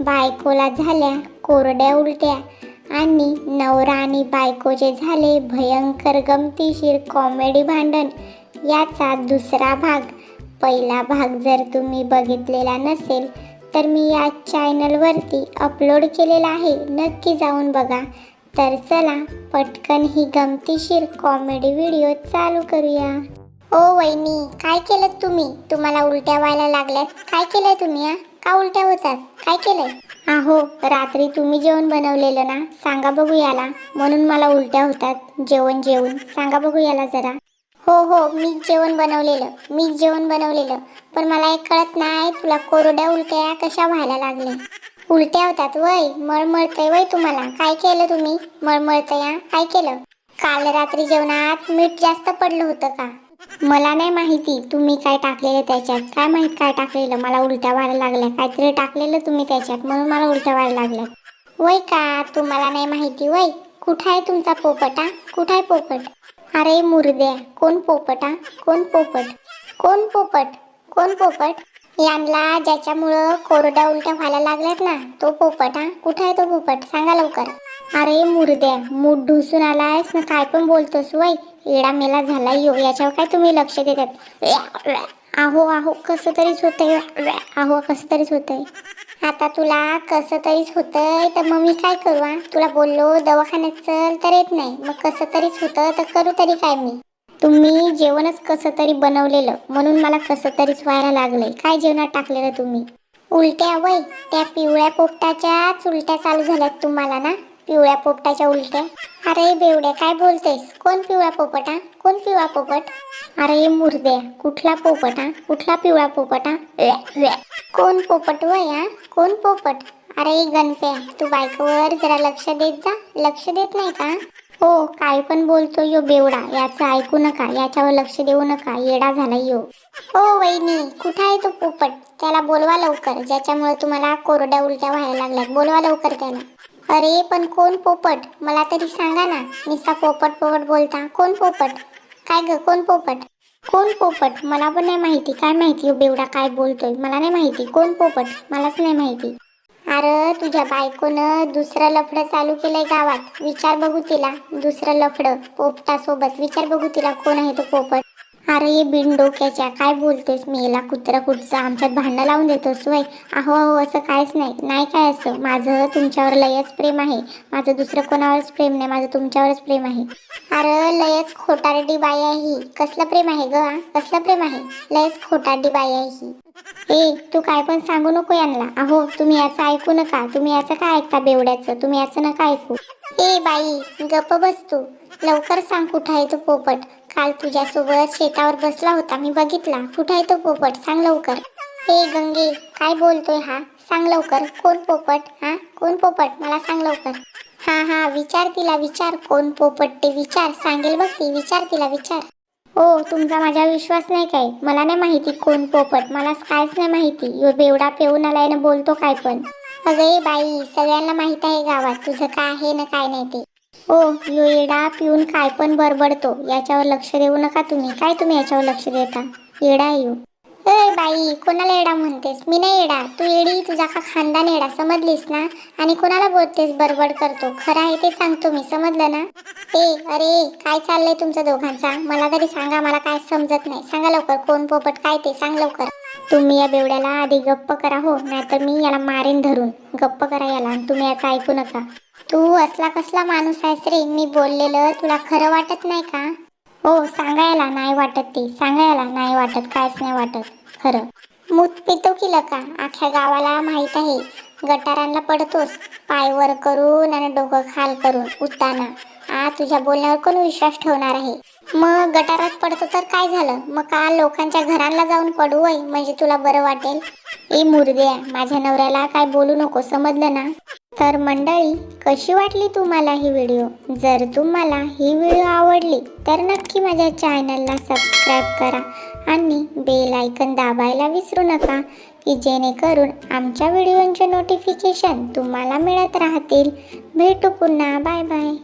बायकोला झाल्या कोरड्या उलट्या आणि नवरा आणि बायकोचे झाले भयंकर गमतीशीर कॉमेडी भांडण. याचा दुसरा भाग पहिला भाग जर तुम्ही बघितलेला नसेल तर मी या चॅनलवरती अपलोड केलेला आहे. नक्की जाऊन बघा. तर चला पटकन ही गमतीशीर कॉमेडी व्हिडिओ चालू करूया. ओ वहिनी काय केलं तुम्ही? तुम्हाला उलट्या व्हायला लागल्यात. काय केलं तुम्ही आ का उलट्या होतात? काय केलंय? अहो रात्री तुम्ही जेवण बनवलेलं ना? सांगा बघू याला. म्हणून मला उलट्या होतात. जेवण जेवून सांगा बघू याला जरा. हो हो मीच जेवण बनवलेलं. मीच जेवण बनवलेलं. पण मला एक कळत नाही तुला कोरड्या उलट्या कशा व्हायला लागल्या उलट्या होतात वय. मळमळतंय वय तुम्हाला. काय केलं तुम्ही? मळमळतंय? काय केलं? काल रात्री जेवणात मीठ जास्त पडलं होतं का? मला नाही माहिती तुम्ही काय टाकलेलं त्याच्यात? काय माहीत काय टाकलेलं? मला उलट्या व्हायला लागल्या. काहीतरी टाकलेलं तुम्ही त्याच्यात म्हणून मला उलट्या व्हायला लागल्या. वय का? तुम्हाला नाही माहिती वय? कुठं आहे तुमचा पोपटा? कुठं आहे पोपट? अरे मुर्द्या कोण पोपटा? कोण पोपट? कोण पोपट? कोण पोपट? यांना ज्याच्यामुळं कोरड्या उलट्या व्हायला लागल्यात ना तो पोपट. हा कुठं आहे तो पोपट? सांगा लवकर. अरे मुर्द्या मूठ ढुसून आलायस ना काय पण बोलतोस वय. येडा मेला झाला यो याच्यावर काय तुम्ही लक्ष देतात? आहो आहो कसं तरीच होतंय आहो कसं तरीच होतंय. आता तुला कसं तरीच होतंय तर मग मी काय करू आ तुला बोललो दवाखान्यात चल तर येत नाही. मग कसं तरीच होतं तर करू तरी काय मी? तुम्ही जेवणच कसं तरी बनवलेलं म्हणून मला कसं तरीच व्हायला लागलंय. काय जेवणात टाकलेलं तुम्ही? उलट्या वय. त्या पिवळ्या पोपटाच्याच उलट्या चालू झाल्यात तुम्हाला ना? पिवळ्या पोपटाच्या उलट्या. अरे बेवड्या काय बोलतेस? कोण पिवळा पोपट? हा कोण पिवळा पोपट? अरे मुर्द्या कुठला पोपट? हा कुठला पिवळा पोपट? हा व्या, कोण पोपट वय हा कोण पोपट? अरे गणप्या तू बायकोवर जरा लक्ष देत जा. लक्ष देत नाही का? हो काय पण बोलतो यो बेवडा. याचं ऐकू नका याच्यावर लक्ष देऊ नका. येडा झाला यो. हो वहिनी कुठं आहे तो पोपट? त्याला बोलवा लवकर. ज्याच्यामुळे तुम्हाला कोरड्या उलट्या व्हायला लागल्यात. बोलवा लवकर त्याला. अरे पण कोण पोपट? मला तरी सांगा ना. निसा पोपट पोपट बोलता. कोण पोपट? काय ग कोण पोपट? कोण पोपट? मला पण नाही माहिती. काय माहिती? हो बेवडा काय बोलतोय? मला नाही माहिती. कोण पोपट? मलाच नाही माहिती. अरे तुझ्या बायकोनं दुसरं लफडं चालू केलंय गावात. विचार बघू तिला. दुसरं लफडं पोपटासोबत. विचार बघू तिला कोण आहे तो पोपट. अरे बिन डोक्याच्या काय बोलतेस मी? याला कुत्रा कुठचा आमच्यात भांडणं लावून देतोस वय? अहो अहो असं काहीच नाही. नाही काय असं? माझं तुमच्यावर लयच प्रेम आहे. माझं दुसरं कोणावरच प्रेम नाही. माझं तुमच्यावरच प्रेम आहे. अरे लयच खोटारडी बाई आहे ही. कसलं प्रेम आहे ग कसलं प्रेम आहे? लयच खोटारडी बाई आहे ही. ए तू काय पण सांगू नको यांना. अहो तुम्ही याचं ऐकू नका. तुम्ही याचं काय ऐकता बेवड्याचं? तुम्ही याचं नका ऐकू. ए बाई गप्प बस तू. लवकर सांग कुठं आहे तो पोपट. काल तुझ्यासोबत शेतावर बसला होता. मी बघितला. कुठं आहे तो पोपट? सांग लवकर. हे गंगे काय बोलतोय हा? सांग लवकर. कोण पोपट? हा? कोण पोपट? मला सांग लवकर. हा हा विचार तिला विचार. कोण पोपट ते विचार. सांगेल बघ ती. विचार तिला विचार. हो तुमचा माझ्यावर विश्वास नाही काय मला नाही माहिती कोण पोपट. मला कायच नाही माहिती. यो बेवडा पेऊन आलाय ना बोलतो काय पण. अगं बाई सगळ्यांना माहीत आहे गावात. तुझं काय आहे ना काय नाही ते. ओ यो येडा पिऊन काय पण बडबडतो याच्यावर लक्ष देऊ नका तुम्ही. काय तुम्ही याच्यावर लक्ष देता? येडा येऊ ए बाई कोणाला येडा म्हणतेस? मी नाही येडा. तू येडी तुझा का खानदान येडा? समजलीस ना? आणि कोणाला बोलतेस बडबड करतो? खरं आहे ते सांगतो मी. समजलं ना? ए अरे काय चाललंय तुमचं दोघांचा? मला तरी सांगा. मला काय समजत नाही. सांगा लवकर. कोण पोपट? काय ते? सांग लवकर. तुम्ही या बेवड्याला आधी गप्प करा हो नाहीतर मी याला मारेन धरून. गप्प करा याला आणि तुम्ही याचं ऐकू नका. तू असला कसला माणूस आहेस रे मी बोललेलं तुला खरं वाटत नाही का? हो सांगायला नाही वाटत ते. सांगायला नाही वाटत कायच नाही वाटत. खरं. मूत पितो की लका अख्ख्या गावाला माहीत आहे. गटारांना पडतोस पाय वर करून आणि डोकं खाल करून उताना. आ तुझ्या बोलण्यावर कोण विश्वास ठेवणार आहे? मग गटारात पडतो तर काय झालं? मग का लोकांच्या घरांना जाऊन पडू वय? म्हणजे तुला बरं वाटेल? ए मुर्द्या माझ्या नवऱ्याला काय बोलू नको समजलं ना? तर मंडळी कशी वाटली तुम्हाला ही व्हिडिओ? जर तुम्हाला ही व्हिडिओ आवडली तर नक्की माझ्या चॅनलला सबस्क्राईब करा आणि बेल आयकन दाबायला विसरू नका की जेणेकरून आमच्या व्हिडिओंचे नोटिफिकेशन तुम्हाला मिळत राहतील. भेटू पुन्हा. Bye bye.